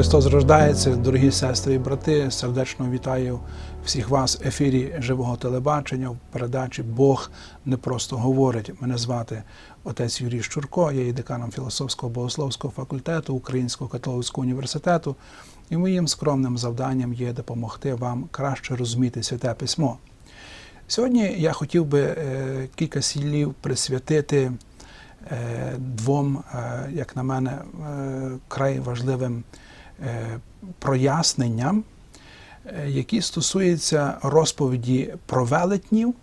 Христос рождається, дорогі сестри і брати. Сердечно вітаю всіх вас в ефірі живого телебачення в передачі Бог не просто говорить. Мене звати отець Юрій Щурко, я є деканом філософського богословського факультету Українського католицького університету, і моїм скромним завданням є допомогти вам краще розуміти святе письмо. Сьогодні я хотів би е, кілька слів присвятити е, двом, е, як на мене, край важливим проясненням, е, які стосуються розповіді про велетнів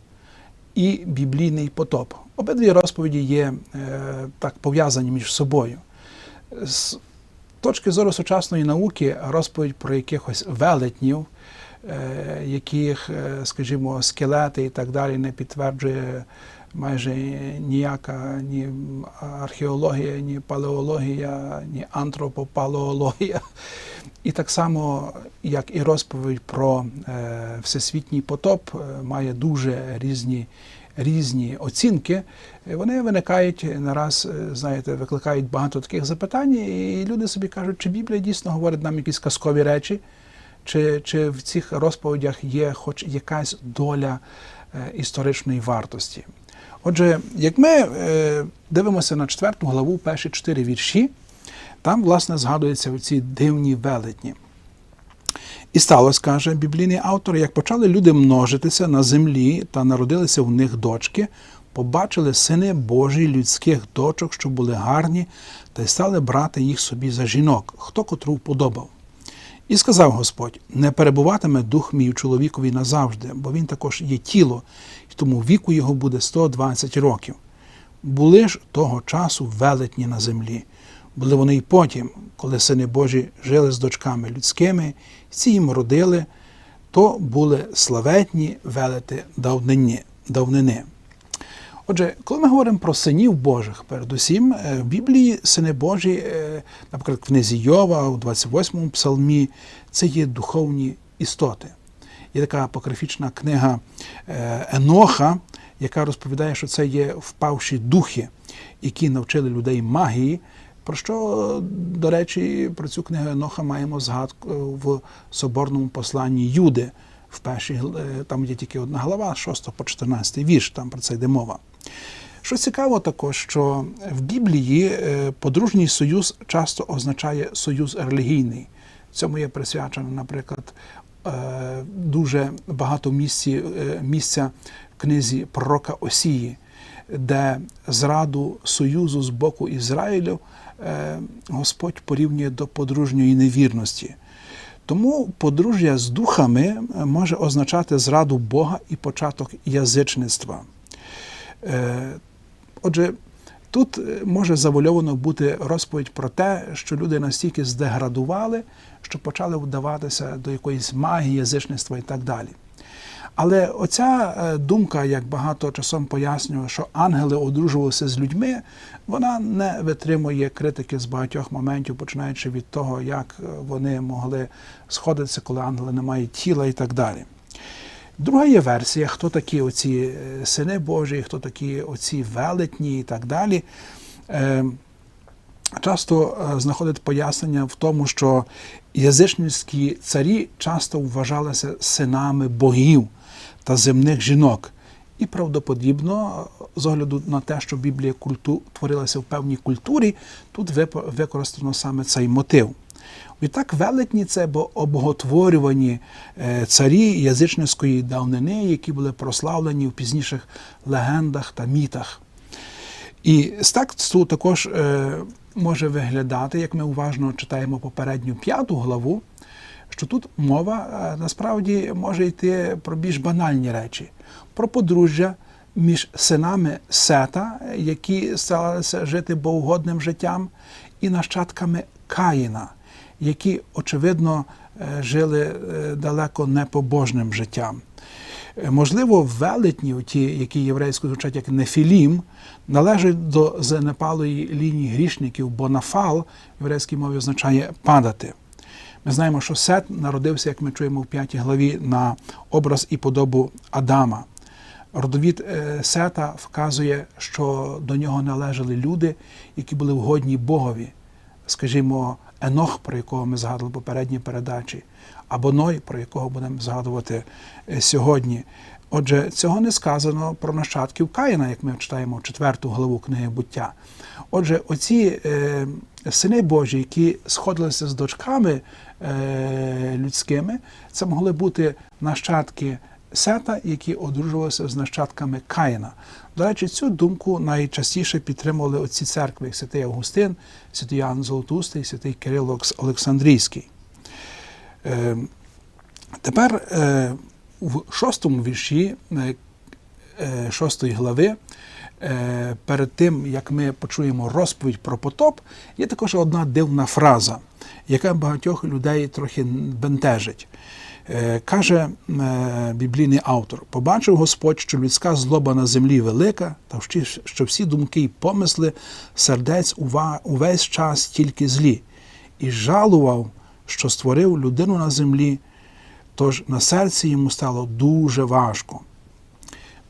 і біблійний потоп. Обидві розповіді є е, так пов'язані між собою. З точки зору сучасної науки, розповідь про якихось велетнів, е, яких, е, скажімо, скелети і так далі не підтверджує майже ніяка ні археологія, ні палеологія, ні антропопалеологія. І так само, як і розповідь про е, всесвітній потоп, е, має дуже різні. Різні оцінки, вони виникають нараз, е, знаєте, викликають багато таких запитань, і люди собі кажуть, чи Біблія дійсно говорить нам якісь казкові речі, чи, чи в цих розповідях є хоч якась доля історичної вартості. Отже, як ми е, дивимося на четверту главу, перші чотири вірші, там, власне, згадуються оці дивні велетні. І сталося, каже біблійний автор, як почали люди множитися на землі та народилися в них дочки, побачили сини Божі людських дочок, що були гарні, та й стали брати їх собі за жінок, хто котру вподобав. І сказав Господь: не перебуватиме дух мій чоловікові назавжди, бо він також є тіло, і тому віку його буде 120 років. Були ж того часу велетні на землі. Були вони й потім, коли сини Божі жили з дочками людськими, ці їм родили, то були славетні велети давнини. Отже, коли ми говоримо про синів Божих, передусім, е, в Біблії сини Божі, е, наприклад, в книзі Йова, у 28-му псалмі, це є духовні істоти. Є така апокрифічна книга е, Еноха, яка розповідає, що це є впавші духи, які навчили людей магії. Про що, до речі, про цю книгу Еноха маємо згадку в соборному посланні Юди. В першій, там є тільки одна глава, 6 по 14 вірш, там про це йде мова. Що цікаво також, що в Біблії подружній союз часто означає союз релігійний. Цьому є присвячено, наприклад, дуже багато місці, місця в книзі пророка Осії, де зраду союзу з боку Ізраїлю Господь порівнює до подружньої невірності. Тому подружжя з духами може означати зраду Бога і початок язичництва. Отже, тут може завольовано бути розповідь про те, що люди настільки здеградували, що почали вдаватися до якоїсь магії, язичництва і так далі. Але оця думка, як багато часом пояснює, що ангели одружувалися з людьми, вона не витримує критики з багатьох моментів, починаючи від того, як вони могли сходитися, коли ангели не мають тіла і так далі. Друга є версія, хто такі оці сини Божі, хто такі оці велетні і так далі. Часто знаходить пояснення в тому, що язичницькі царі часто вважалися синами богів та земних жінок. І правдоподібно, з огляду на те, що Біблія культу творилася в певній культурі, тут використано саме цей мотив. Відтак, велетні це обоготворювані царі язичницької давнини, які були прославлені в пізніших легендах та мітах. І з тексту також може виглядати, як ми уважно читаємо попередню п'яту главу, що тут мова насправді може йти про більш банальні речі, про подружжя між синами Сета, які старалися жити богоугодним життям, і нащадками Каїна, які, очевидно, жили далеко непобожним життям. Можливо, велетні, ті, які єврейською звучать як нефілім, належать до занепалої лінії грішників, бо нафал в єврейській мові означає падати. Ми знаємо, що Сет народився, як ми чуємо в п'ятій главі, на образ і подобу Адама. Родовід Сета вказує, що до нього належали люди, які були вгодні Богові. скажімо, Енох, про якого ми згадували в попередній передачі, або Ной, про якого будемо згадувати е, сьогодні. Отже, цього не сказано про нащадків Каїна, як ми читаємо четверту главу книги буття. Отже, оці е, сини Божі, які сходилися з дочками е, людськими, це могли бути нащадки Сета, які одружувалися з нащадками Каїна. До речі, цю думку найчастіше підтримували оці церкви, святий Августин, святий Іоанн Золотустий, святий Кирило Олександрійський. Е, Тепер е, в шостому вірші е, е, шостої глави, перед тим як ми почуємо розповідь про потоп, є також одна дивна фраза, яка багатьох людей трохи бентежить. Е, Каже е, біблійний автор: побачив Господь, що людська злоба на землі велика, та що всі думки й помисли сердець увесь час тільки злі, і жалував, що створив людину на землі, тож на серці йому стало дуже важко.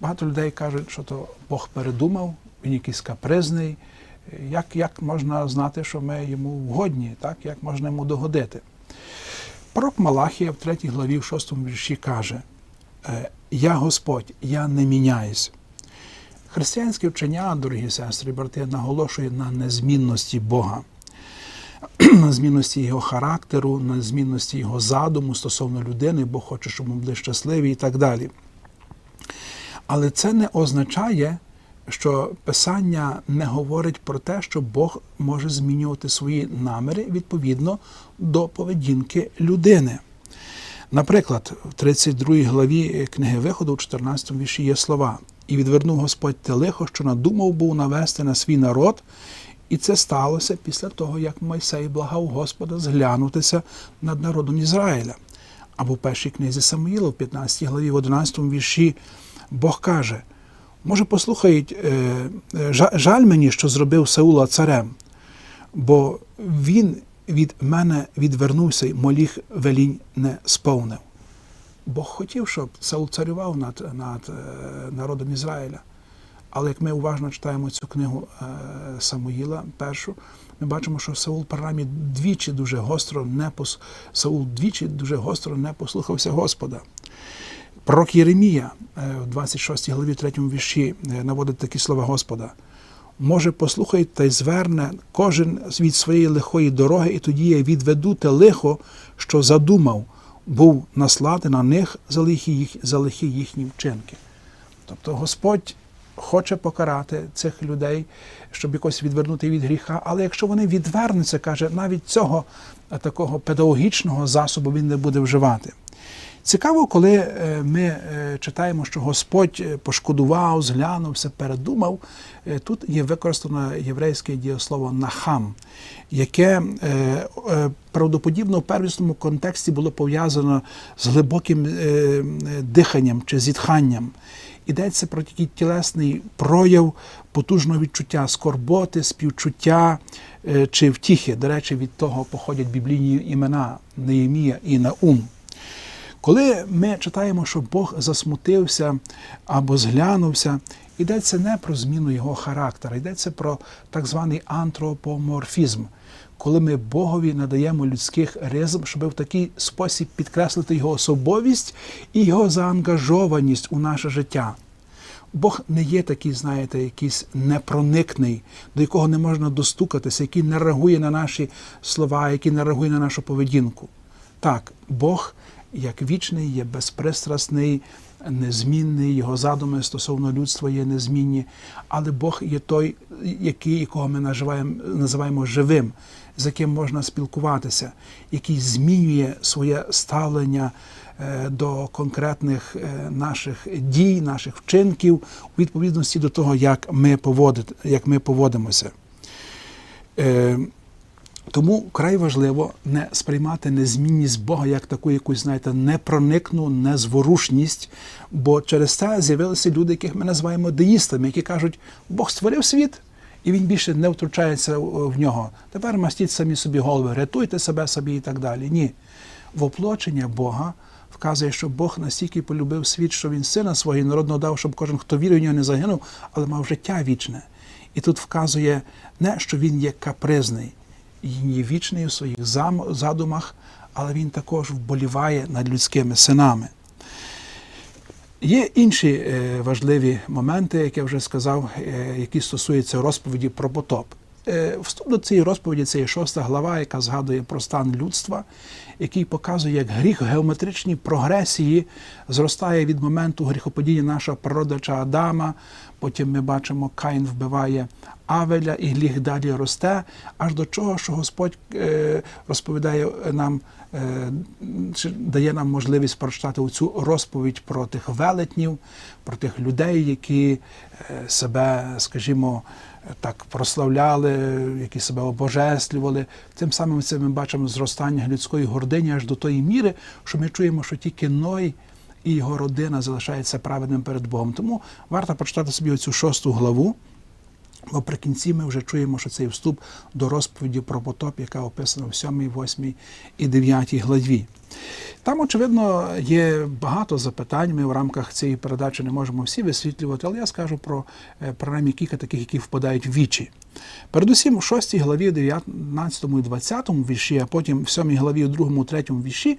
Багато людей кажуть, що то Бог передумав, він якийсь капризний. Як, як можна знати, що ми йому вгодні, так? як можна йому догодити? Пророк Малахія в 3 главі, в 6 вірші каже: е, Я Господь, я не міняюсь. Християнське вчення, дорогі сестри брати, наголошує на незмінності Бога, на змінності його характеру, на змінності його задуму стосовно людини, Бог хоче, щоб ми були щасливі і так далі. Але це не означає, що Писання не говорить про те, що Бог може змінювати свої наміри відповідно до поведінки людини. Наприклад, в 32 главі книги Виходу, у 14 вірші є слова: І відвернув Господь те лихо, що надумав був навести на свій народ. І це сталося після того, як Мойсей благав Господа зглянутися над народом Ізраїля. Або в першій книзі Самуїла, в 15 главі, в 11 вірші, Бог каже: може, послухають, е, е, жа- жаль мені, що зробив Саула царем, бо він від мене відвернувся й моліх велінь не сповнив. Бог хотів, щоб Саул царював над, над е, народом Ізраїля. Але як ми уважно читаємо цю книгу Самуїла, першу, ми бачимо, що Саул принаймні двічі дуже гостро не пос... Саул двічі дуже гостро не послухався Господа. Пророк Єремія е, в 26 главі 3 вірші е, наводить такі слова Господа. Може, послухай та й зверне кожен від своєї лихої дороги, і тоді я відведу те лихо, що задумав, був наслати на них за лихі, їх, за лихі їхні вчинки. Тобто Господь хоче покарати цих людей, щоб якось відвернути від гріха, але якщо вони відвернуться, каже, навіть цього такого педагогічного засобу він не буде вживати. Цікаво, коли е, ми е, читаємо, що Господь е, пошкодував, зглянувся, передумав. Тут є використано єврейське дієслово нахам, яке правдоподібно в первісному контексті було пов'язано з глибоким диханням чи зітханням. Йдеться про такий тілесний прояв потужного відчуття скорботи, співчуття чи втіхи. До речі, від того походять біблійні імена Неємія і Наум. Коли ми читаємо, що Бог засмутився або зглянувся, йдеться не про зміну його характера, йдеться про так званий антропоморфізм, коли ми Богові надаємо людських ризм, щоб в такий спосіб підкреслити його особовість і його заангажованість у наше життя. Бог не є такий, знаєте, якийсь непроникний, до якого не можна достукатися, який не реагує на наші слова, який не реагує на нашу поведінку. Так, Бог як вічний, є безпристрасний, незмінний, його задуми стосовно людства є незмінні, але Бог є той, який, якого ми називаємо, називаємо живим, з яким можна спілкуватися, який змінює своє ставлення е, до конкретних е, наших дій, наших вчинків у відповідності до того, як ми, поводити, як ми поводимося. Тому край важливо не сприймати незмінність Бога як таку якусь, знаєте, непроникну незворушність, бо через це з'явилися люди, яких ми називаємо деїстами, які кажуть, Бог створив світ, і він більше не втручається в нього. Тепер мастіть самі собі голови, рятуйте себе собі і так далі. Ні. Воплочення Бога вказує, що Бог настільки полюбив світ, що він сина свого народного дав, щоб кожен, хто вірив в нього, не загинув, але мав життя вічне. І тут вказує не, що він є капризний. Він є вічний у своїх задумах, але він також вболіває над людськими синами. Є інші е, важливі моменти, як я вже сказав, е, які стосуються розповіді про потоп. Е, Вступ до цієї розповіді це є шоста глава, яка згадує про стан людства, який показує, як гріх в геометричній прогресії зростає від моменту гріхопадіння нашого прародича Адама. Потім ми бачимо, Каїн вбиває Авеля, і гріх далі росте, аж до чого, що Господь е, розповідає нам, е, чи дає нам можливість прочитати цю розповідь про тих велетнів, про тих людей, які себе, скажімо, так прославляли, які себе обожествлювали. Тим самим це ми бачимо зростання людської гордині аж до тої міри, що ми чуємо, що тільки Ной і його родина залишається праведним перед Богом. Тому варто прочитати собі оцю шосту главу. Бо при кінці ми вже чуємо, що цей вступ до розповіді про потоп, яка описана в 7, 8 і 9 главі. Там, очевидно, є багато запитань. Ми в рамках цієї передачі не можемо всі висвітлювати, але я скажу про е, принаймні кілька таких, які впадають в вічі. Передусім, у 6 главі, 19 і 20 вірші, а потім в 7 главі, у 2, 3 вірші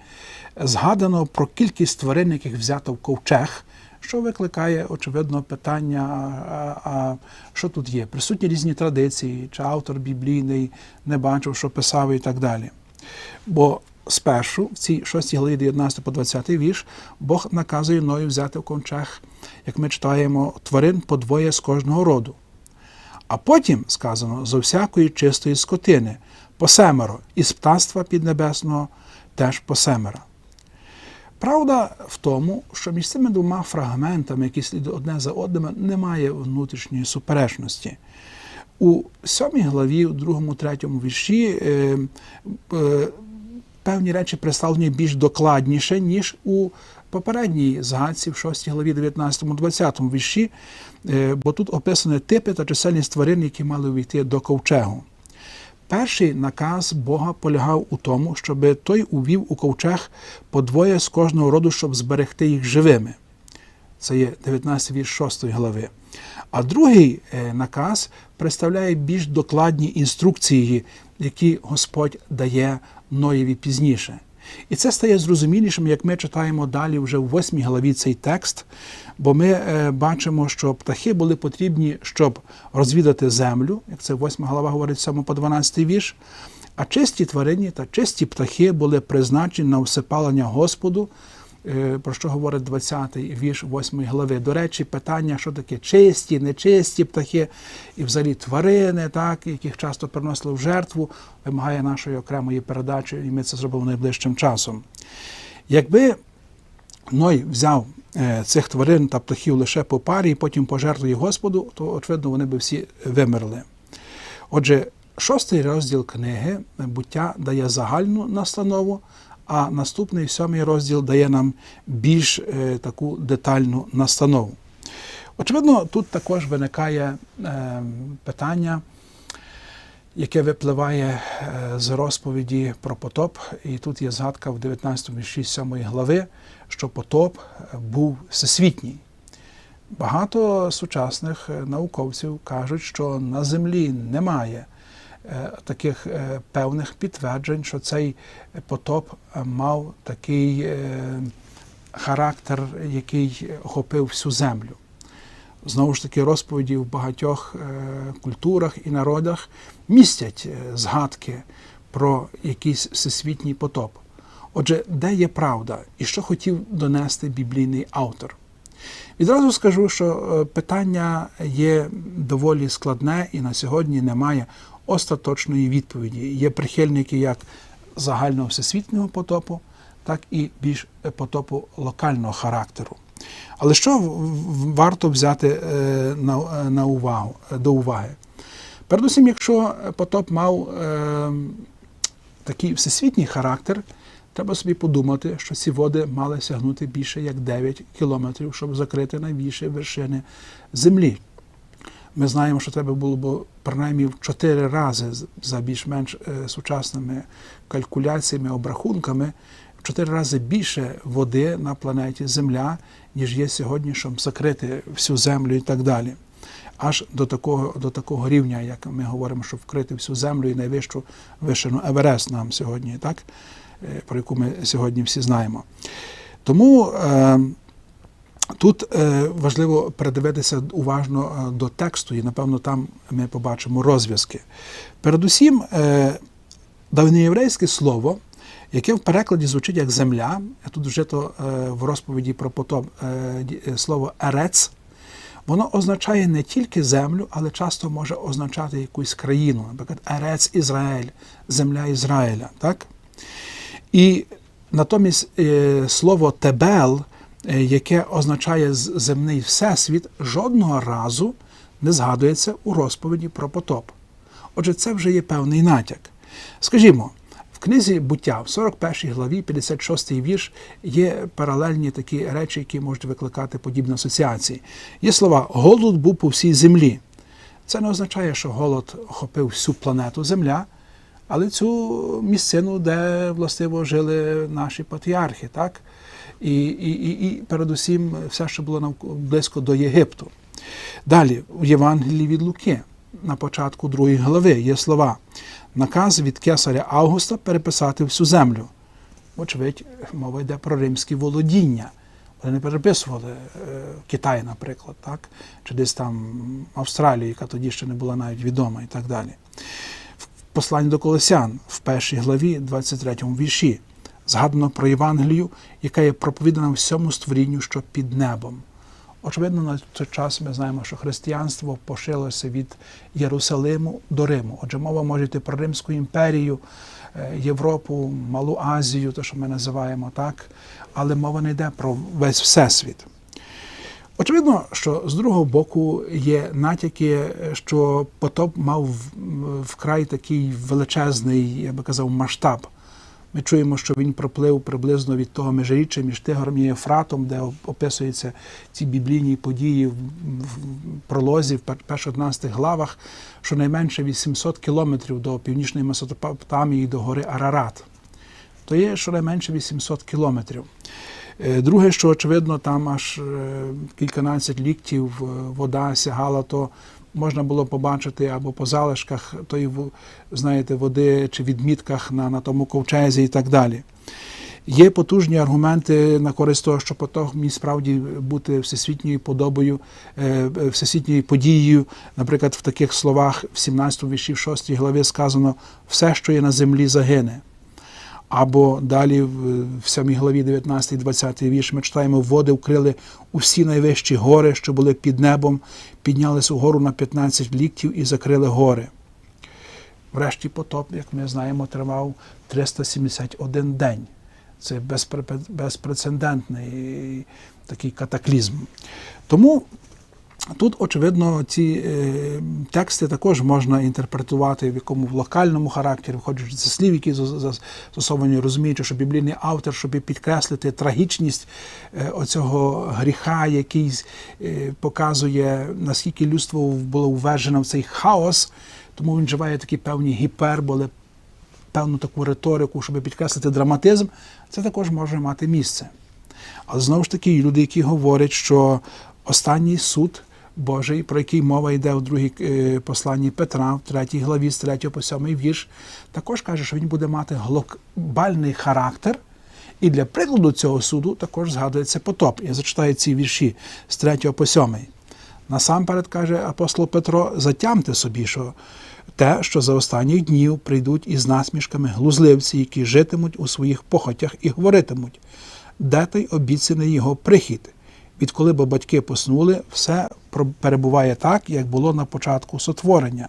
згадано про кількість тварин, яких взято в ковчег що викликає, очевидно, питання, а, а що тут є? Присутні різні традиції, чи автор біблійний не бачив, що писав і так далі. Бо спершу, в цій 6 главі 19 по 20 вірш, Бог наказує Ною взяти в ковчег, як ми читаємо, тварин по двоє з кожного роду. А потім сказано зо всякої чистої скотини, по семеро, і з птаства піднебесного теж по семеро. Правда в тому, що між цими двома фрагментами, які слідують одне за одним, немає внутрішньої суперечності. У сьомій главі, у другому, третьому вірші е, е, певні речі представлені більш докладніше, ніж у попередній згадці в 6 главі 19-20 вірші, е, бо тут описані типи та чисельність тварин, які мали увійти до ковчегу. Перший наказ Бога полягав у тому, щоб той увів у ковчег по двоє з кожного роду, щоб зберегти їх живими. Це є 19 вірш 6 глави. А другий е, наказ представляє більш докладні інструкції, які Господь дає Ноєві пізніше. І це стає зрозумілішим, як ми читаємо далі вже в 8 главі цей текст, бо ми е, бачимо, що птахи були потрібні, щоб розвідати землю, як це 8 глава говорить 7 по 12 вірш. А чисті тварині та чисті птахи були призначені на всипалення Господу, про що говорить 20-й вірш 8 глави. До речі, питання, що таке чисті, нечисті птахи і взагалі тварини, так, яких часто приносили в жертву, вимагає нашої окремої передачі, і ми це зробимо найближчим часом. Якби Ной взяв е, цих тварин та птахів лише по парі і потім пожертвує Господу, то, очевидно, вони би всі вимерли. Отже, шостий розділ книги буття дає загальну настанову, а наступний сьомий розділ дає нам більш е, таку детальну настанову. Очевидно, тут також виникає е, питання, яке випливає е, з розповіді про потоп. І тут є згадка в 19 вірші 7 глави, що потоп е, був всесвітній. Багато сучасних е, науковців кажуть, що на землі немає таких е, певних підтверджень, що цей потоп е, мав такий е, характер, який охопив всю землю. Знову ж таки, розповіді в багатьох е, культурах і народах містять е, згадки про якийсь всесвітній потоп. Отже, де є правда і що хотів донести біблійний автор? Відразу скажу, що е, питання є доволі складне і на сьогодні немає остаточної відповіді. Є прихильники як загального всесвітнього потопу, так і більш потопу локального характеру. Але що варто взяти е, на, на увагу, до уваги? Передусім, якщо потоп мав е, такий всесвітній характер, треба собі подумати, що ці води мали сягнути більше як 9 кілометрів, щоб закрити найбільші вершини землі. Ми знаємо, що треба було б принаймні в 4 рази за більш-менш е, сучасними калькуляціями, обрахунками, в 4 рази більше води на планеті Земля, ніж є сьогодні, щоб закрити всю землю і так далі. аж до такого, до такого рівня, як ми говоримо, що вкрити всю землю і найвищу вишину Еверест нам сьогодні, так? Е, про яку ми сьогодні всі знаємо. Тому е, тут е, важливо передивитися уважно е, до тексту, і напевно там ми побачимо розв'язки. Передусім, е, давньоєврейське слово, яке в перекладі звучить як земля, тут вже то е, в розповіді про потоп слово ерец, воно означає не тільки землю, але часто може означати якусь країну, наприклад, Ерец Ізраїль, земля Ізраїля. Так? І натомість слово тебел, яке означає земний всесвіт, жодного разу не згадується у розповіді про потоп. Отже, це вже є певний натяк. Скажімо, в книзі буття, в 41 главі, 56 вірш, є паралельні такі речі, які можуть викликати подібні асоціації. Є слова голод був по всій землі. Це не означає, що голод охопив всю планету Земля, але цю місцину, де властиво жили наші патріархи, так? І, і, і, і передусім все, що було навк- близько до Єгипту. Далі, в Євангелії від Луки, на початку другої глави, є слова: наказ від кесаря Августа переписати всю землю. Вочевидь, мова йде про римські володіння. Вони не переписували е, Китай, наприклад, так? чи десь там Австралію, яка тоді ще не була навіть відома і так далі. В посланні до Колосян в першій главі, 23 вірші, згадано про Євангелію, яка є проповідана всьому створінню, що під небом. Очевидно, на той час ми знаємо, що християнство пошилося від Єрусалиму до Риму. Отже, мова може йти про Римську імперію, е, Європу, Малу Азію, те, що ми називаємо так, але мова не йде про весь всесвіт. Очевидно, що з другого боку є натяки, що потоп мав вкрай такий величезний, я би казав, масштаб. Ми чуємо, що він проплив приблизно від того межиріччя між Тигром і Єфратом, де описуються ці біблійні події в пролозі, в перших 11 главах, щонайменше 800 кілометрів до північної Месопотамії до гори Арарат. То є щонайменше 800 кілометрів. Е, Друге, що очевидно, там аж е, кільканадцять ліктів е, вода сягала, то можна було побачити або по залишках тої знаєте, води чи відмітках на, на тому ковчезі і так далі. Є потужні аргументи на користь того, що поток міг справді бути всесвітньою подобою, е, всесвітньою подією. Наприклад, в таких словах в 17 вірші, в 6 главі сказано все, що є на землі, загине. Або далі в в 7 главі 19-20 вірш ми читаємо, води вкрили усі найвищі гори, що були під небом, піднялися вгору на 15 ліктів і закрили гори. Врешті потоп, як ми знаємо, тривав 371 день. Це безпрецедентний такий катаклізм. Тому Тут, очевидно, ці е, тексти також можна інтерпретувати в якому в локальному характері, виходячи зі слів, які зас- зас- застосовані, розуміючи, що біблійний автор, щоб підкреслити трагічність е, оцього гріха, який е, показує, наскільки людство було ввержено в цей хаос, тому він вживає такі певні гіперболи, певну таку риторику, щоб підкреслити драматизм, це також може мати місце. Але знову ж таки, люди, які говорять, що останній суд Божий, про який мова йде в другій е, посланні Петра, в третій главі, з 3 по 7 вірш, також каже, що він буде мати глобальний характер. І для прикладу цього суду також згадується потоп. Я зачитаю ці вірші з 3 по 7. Насамперед каже апостол Петро: затямте собі, що те, що за останніх днів прийдуть із насмішками глузливці, які житимуть у своїх похотях і говоритимуть, де той обіцяний його прихід. Відколи бо батьки поснули, все перебуває так, як було на початку сотворення,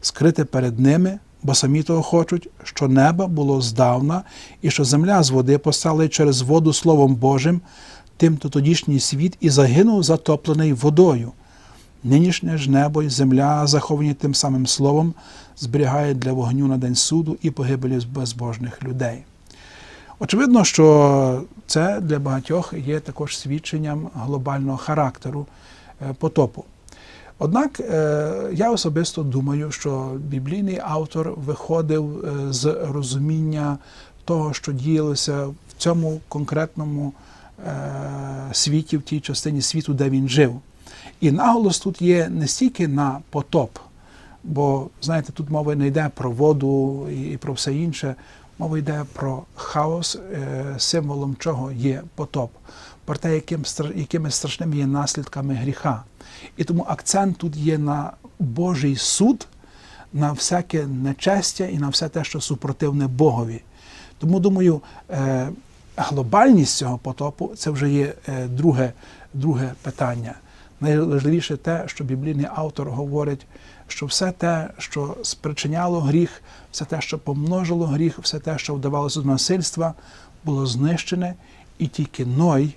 скрите перед ними, бо самі того хочуть, що небо було здавна, і що земля з води постала через воду Словом Божим, тим то тодішній світ і загинув затоплений водою. Нинішнє ж небо і земля, заховані тим самим словом, зберігають для вогню на день суду і погибелі безбожних людей. Очевидно, що це для багатьох є також свідченням глобального характеру е, потопу. Однак е, я особисто думаю, що біблійний автор виходив е, з розуміння того, що діялося в цьому конкретному світі, в тій частині світу, де він жив. І наголос тут є не стільки на потоп, бо знаєте, тут мова не йде про воду і про все інше. Мова йде про хаос, е, символом чого є потоп, про те, яким, якими страшними є наслідками гріха. І тому акцент тут є на Божий суд, на всяке нечестя і на все те, що супротивне Богові. Тому думаю, е, глобальність цього потопу це вже є е, друге, друге питання. Найважливіше те, що біблійний автор говорить, що все те, що спричиняло гріх, все те, що помножило гріх, все те, що вдавалося до насильства, було знищене, і тільки Ной,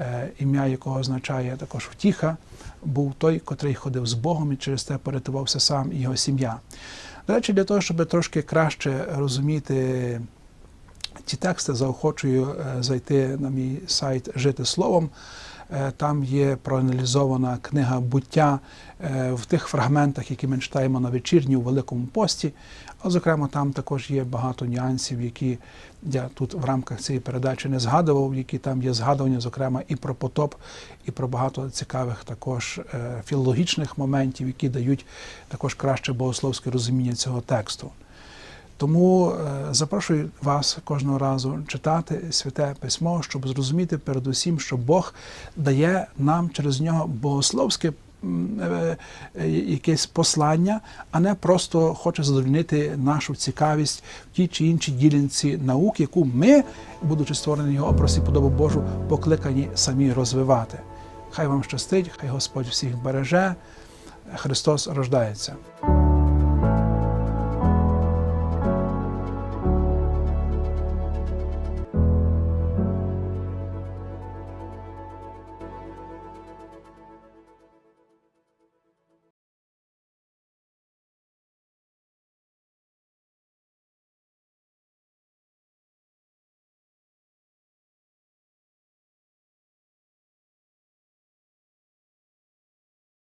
е, ім'я якого означає також втіха, був той, котрий ходив з Богом і через те порятувався сам і його сім'я. До речі, для того, щоб трошки краще розуміти ці тексти, заохочую е, зайти на мій сайт Жити словом. Е, Там є проаналізована книга буття е, в тих фрагментах, які ми читаємо на вечірні у Великому пості. А зокрема, там також є багато нюансів, які я тут в рамках цієї передачі не згадував, які там є згадування, зокрема, і про потоп, і про багато цікавих також е, філологічних моментів, які дають також краще богословське розуміння цього тексту. Тому е, запрошую вас кожного разу читати святе письмо, щоб зрозуміти передусім, що Бог дає нам через нього богословське е, е, якесь послання, а не просто хоче задовольнити нашу цікавість в тій чи іншій ділянці наук, яку ми, будучи створені його образ і подобу Божу, покликані самі розвивати. Хай вам щастить, хай Господь всіх береже. Христос рождається.